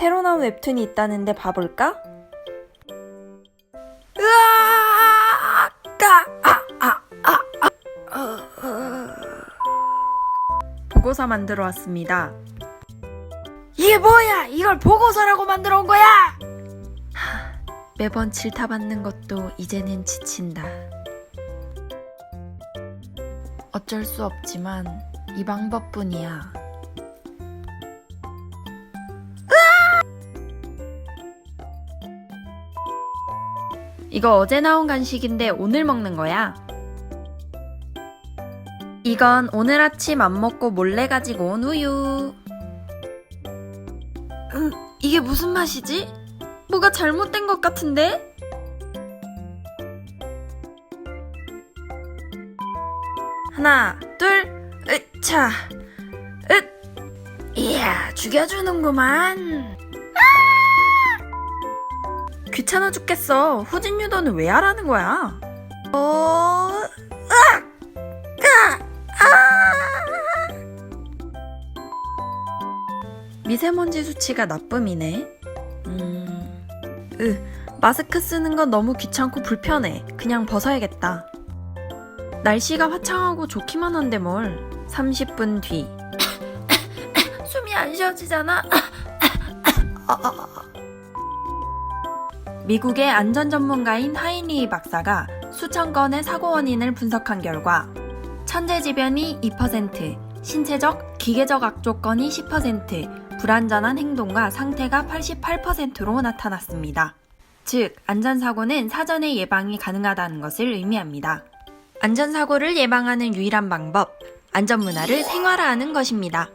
새로운 웹툰이 있다는데 봐볼까? 아! 아! 아! 보고서 만들어 왔습니다. 이게 뭐야? 이걸 보고서라고 만들어 온 거야? 하, 매번 질타받는 것도 이제는 지친다. 어쩔 수 없지만 이 방법뿐이야. 이거 어제 나온 간식인데 오늘 먹는 거야. 이건 오늘 아침 안 먹고 몰래 가지고 온 우유. 음, 이게 무슨 맛이지? 뭐가 잘못된 것 같은데? 하나, 둘, 으차, 으, 이야, 죽여주는구만. 귀찮아 죽겠어. 후진 유도는 왜 하라는 거야? 어, 으악! 으악! 아! 미세먼지 수치가 나쁨이네. 음, 으, 마스크 쓰는 건 너무 귀찮고 불편해. 그냥 벗어야겠다. 날씨가 화창하고 좋기만 한데 뭘. 30분 뒤. 숨이 안 쉬어지잖아. 아, 아, 아. 미국의 안전 전문가인 하이니 박사가 수천 건의 사고 원인을 분석한 결과 천재지변이 2%, 신체적, 기계적 악조건이 10%, 불안전한 행동과 상태가 88%로 나타났습니다. 즉, 안전사고는 사전에 예방이 가능하다는 것을 의미합니다. 안전사고를 예방하는 유일한 방법, 안전문화를 생활화하는 것입니다.